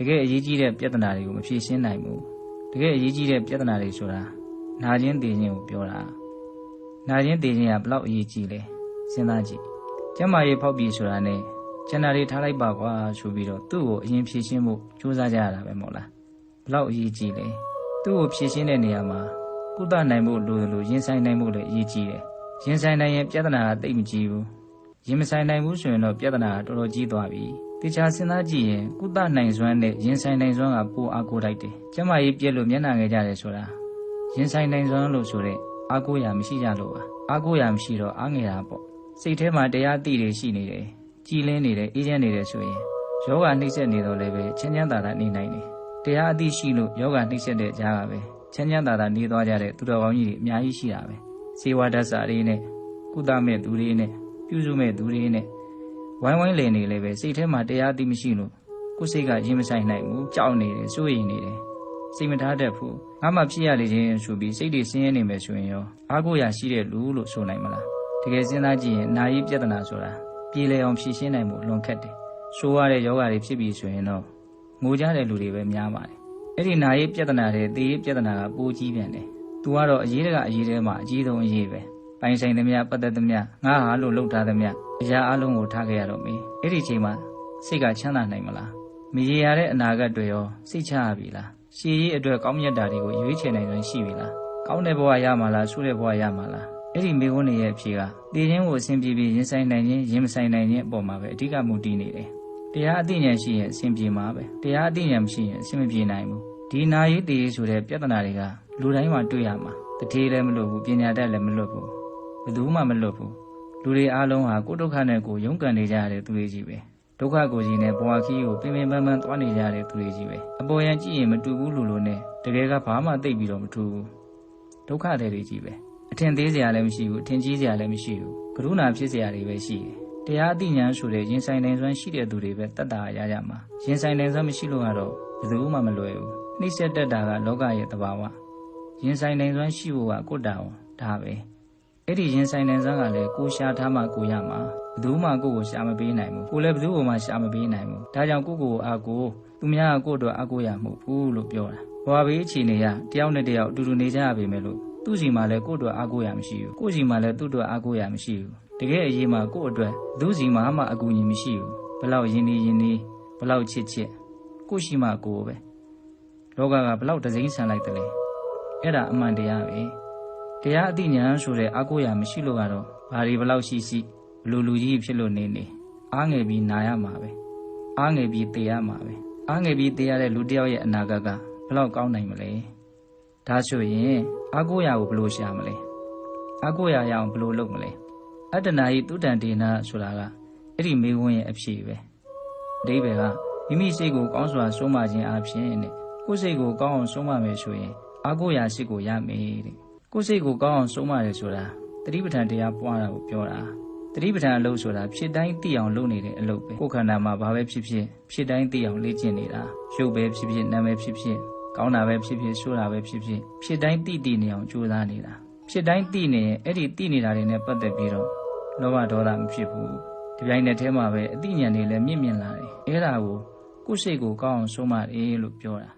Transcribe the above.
တကယ်အရေးကြီးတဲ့ပြဿနာတွေကိုမဖြေရှင်းနိုင်ဘူးတကယ်အရေးကြီးတဲ့ပြဿနာတွေဆိုတာနာခြင်းတည်ခြင်းကိုပြောတာနာခြင်းတည်ခြင်းကဘလောက်အရေးကြီးလဲစဉ်းစားကြည့်ကျမ်းမာရေးဖောက်ပြီးဆိုတာနဲ့ကျန်တာတွေထားလိုက်ပါကွာဆိုပြီးတော့သူ့ကိုအရင်ဖြေရှင်းဖို့ကြိုးစားကြရတာပဲမဟုတ်လားဘလောက်အရေးကြီးလဲသူ့ကိုဖြေရှင်းတဲ့နေရာမှာကုသနိုင်ဖို့လိုတယ်လို့ရင်ဆိုင်နိုင်ဖို့လည်းအရေးကြီးတယ်ရင်ဆိုင်နိုင်ရင်ပြဿနာကတိတ်မကြီးဘူးရင်မဆိုင်နိုင်ဘူးဆိုရင်တော့ပြဿနာကတော်တော်ကြီးသွားပြီ တခြားစဉ်းစားကြည့်ရင်ကုသနိုင်စွမ်းနဲ့ရင်ဆိုင်နိုင်စွမ်းကပိုအားကိုးလိုက်တယ်ကျမကြီးပြက်လို့မျက်နှာငယ်ကြတယ်ဆိုတာရင်ဆိုင်နိုင်စွမ်းလို့ဆိုတဲ့အားကိုးရမရှိကြလို့ပါအားကိုးရမရှိတော့အားငယ်တာပေါ့စိတ်ထဲမှာတရားသိတွေရှိနေတယ်ကြည်လင်းနေတယ်အေးချမ်းနေတယ်ဆိုရင်ယောဂနှိမ့်ဆက်နေတော့လည်းပဲချမ်းချမ်းသာသာနေနိုင်တယ်တရားအသိရှိလို့ယောဂနှိမ့်ဆက်တဲ့ကြားကပဲချမ်းချမ်းသာသာနေသွားကြတဲ့သူတော်ကောင်းကြီးတွေအများကြီးရှိတာပဲစေဝါဒတ်စာတွေနဲ့ကုသမဲ့သူတွေနဲ့ပြုစုမဲ့သူတွေနဲ့ ဝိုင်းဝိုင်းလည်နေလည်းပဲစိတ်ထဲမှာတရားသိမရှိလို့ကိုယ်စိတ်ကရင်မဆိုင်နိုင်ဘူးကြောက်နေတယ်စိုးရိမ်နေတယ်စိတ်မထားတတ်ဘူးငါမှဖြစ်ရလေခြင်းဆိုပြီးစိတ်တွေဆင်းရဲနေမယ်ဆိုရင်ရောအားကိုးရရှိတဲ့လူလို့ဆိုနိုင်မလားတကယ်စဉ်းစားကြည့်ရင်နာယီပြဿနာဆိုတာပြေလည်အောင်ဖြေရှင်းနိုင်မှုလွန်ခက်တယ်ဆိုးရတဲ့ယောဂတွေဖြစ်ပြီးဆိုရင်တော့ငိုကြတဲ့လူတွေပဲများပါတယ်အဲ့ဒီနာယီပြဿနာတွေသေယီပြဿနာကပိုကြီးပြန်တယ်သူကတော့အရေးတကအရေးထဲမှာအကြီးဆုံးအရေးပဲ ပိုင်ဆိုင်သမျှပတ်သက်သမျှငါဟာလို့လှုပ်ထားသမျှအရာအလုံးကိုထားခဲ့ရတော့မေအဲ့ဒီချိန်မှာစိတ်ကချမ်းသာနိုင်မလားမရေရတဲ့အနာဂတ်တွေရောစိတ်ချရပြီလားရှည်ရေးအတွက်ကောင်းမြတ်တာတွေကိုရွေးချယ်နိုင်စွမ်းရှိပြီလားကောင်းတဲ့ဘဝရမှာလားဆိုးတဲ့ဘဝရမှာလားအဲ့ဒီမိခွန်းတွေရဲ့အဖြေကတည်ခြင်းကိုအစဉ်ပြေပြေရင်ဆိုင်နိုင်ခြင်းရင်မဆိုင်နိုင်ခြင်းအပေါ်မှာပဲအဓိကမူတည်နေတယ်တရားအသိဉာဏ်ရှိရင်အစဉ်ပြေမှာပဲတရားအသိဉာဏ်မရှိရင်အစဉ်မပြေနိုင်ဘူးဒီနာရေးတည်ရေးဆိုတဲ့ပြဿနာတွေကလူတိုင်းမှာတွေ့ရမှာတတိလည်းမလွတ်ဘူးပညာတတ်လည်းမလွတ်ဘူး ဘယ်သူမှမလွတ်ဘူးလူတွေအားလုံးဟာကိုယ်ဒုက္ခနဲ့ကိုယ်ရုန်းကန်နေကြရတဲ့သူတွေကြီးပဲဒုက္ခကိုကြီးနဲ့ဘဝခီးကိုပင်ပင်ပန်းပန်းသွားနေကြတဲ့သူတွေကြီးပဲအပေါ်ယံကြည့်ရင်မတူဘူးလူလိုနဲ့တကယ်ကဘာမှသိပ်ပြီးတော့မထူဘူးဒုက္ခတွေကြီးပဲအထင်သေးစရာလည်းမရှိဘူးအထင်ကြီးစရာလည်းမရှိဘူးကရုဏာဖြစ်စရာတွေပဲရှိတယ်တရားအသိဉာဏ်ဆိုတဲ့ရင်ဆိုင်နိုင်စွမ်းရှိတဲ့သူတွေပဲတတ်တာရရမှာရင်ဆိုင်နိုင်စွမ်းမရှိလို့ကတော့ဘယ်သူမှမလွယ်ဘူးနှိမ့်ဆက်တတ်တာကလောကရဲ့သဘာဝရင်ဆိုင်နိုင်စွမ်းရှိဖို့ကကိုယ်တာဝန်ဒါပဲ အဲ့ဒီရင်ဆိုင်နိုင်စွမ်းကလည်းကိုရှာထားမှကိုရမှာဘယ်သူမှကိုယ့်ကိုရှာမပေးနိုင်ဘူးကိုလည်းဘယ်သူမှရှာမပေးနိုင်ဘူးဒါကြောင့်ကိုယ့်ကိုယ်အားကိုသူများကကိုယ့်အတွက်အားကိုးရမှုဘူးလို့ပြောတာဘဝဘေးအခြေအနေရတယောက်နဲ့တယောက်အတူတူနေကြရပေမဲ့လို့သူ့စီမှာလည်းကိုယ့်အတွက်အားကိုးရမရှိဘူးကိုယ့်စီမှာလည်းသူ့အတွက်အားကိုးရမရှိဘူးတကယ်အရေးမှာကိုယ့်အတွက်သူ့စီမှာမှအကူအညီမရှိဘူးဘလောက်ယဉ်နေယဉ်နေဘလောက်ချစ်ချစ်ကိုယ့်ရှိမှကိုယ်ပဲလောကကဘလောက်တစိမ့်ဆန်လိုက်တယ်လေအဲ့ဒါအမှန်တရားပဲ တရားအသိဉာဏ်ဆိုတဲ့အားကိုးရမရှိလို့ကတော့ဘာတွေဘလောက်ရှိရှိဘလူလူကြီးဖြစ်လို့နေနေအားငယ်ပြီးနာရမှာပဲအားငယ်ပြီးသေရမှာပဲအားငယ်ပြီးသေရတဲ့လူတစ်ယောက်ရဲ့အနာဂတ်ကဘလောက်ကောင်းနိုင်မလဲဒါဆိုရင်အာကိုရာကိုဘယ်လိုရှာမလဲအာကိုရာရအောင်ဘယ်လိုလုပ်မလဲအတ္တနာဤတုတ္တန်ဒေနာဆိုတာကအဲ့ဒီမေဝန်းရဲ့အဖြေပဲအဓိပ္ပာယ်ကမိမိစိတ်ကိုကောင်းစွာဆုံးမခြင်းအပြင်နဲ့ကိုယ်စိတ်ကိုကောင်းအောင်ဆုံးမမယ်ဆိုရင်အာကိုရာစိတ်ကိုရမယ်တဲ့ ကိုယ်စိတ်ကိုကောင်းအောင်ဆုံးမတယ်ဆိုတာတတိပဋ္ဌာန်တရားပွားတာကိုပြောတာတတိပဋ္ဌာန်အလုပ်ဆိုတာဖြစ်တိုင်းသိအောင်လုပ်နေတဲ့အလုပ်ပဲကိုယ်ခန္ဓာမှာဘာပဲဖြစ်ဖြစ်ဖြစ်တိုင်းသိအောင်လေ့ကျင့်နေတာရုပ်ပဲဖြစ်ဖြစ်နာမ်ပဲဖြစ်ဖြစ်ကောင်းတာပဲဖြစ်ဖြစ်ဆိုးတာပဲဖြစ်ဖြစ်ဖြစ်တိုင်းသိသိနေအောင်ကြိုးစားနေတာဖြစ်တိုင်းသိနေရင်အဲ့ဒီသိနေတာတွေနဲ့ပတ်သက်ပြီးတော့လောဘဒေါသမဖြစ်ဘူးဒီပိုင်းနဲ့အဲမှာပဲအသိဉာဏ်တွေလည်းမြင့်မြင့်လာတယ်အဲ့ဒါကိုကိုယ်စိတ်ကိုကောင်းအောင်ဆုံးမတယ်လို့ပြောတာ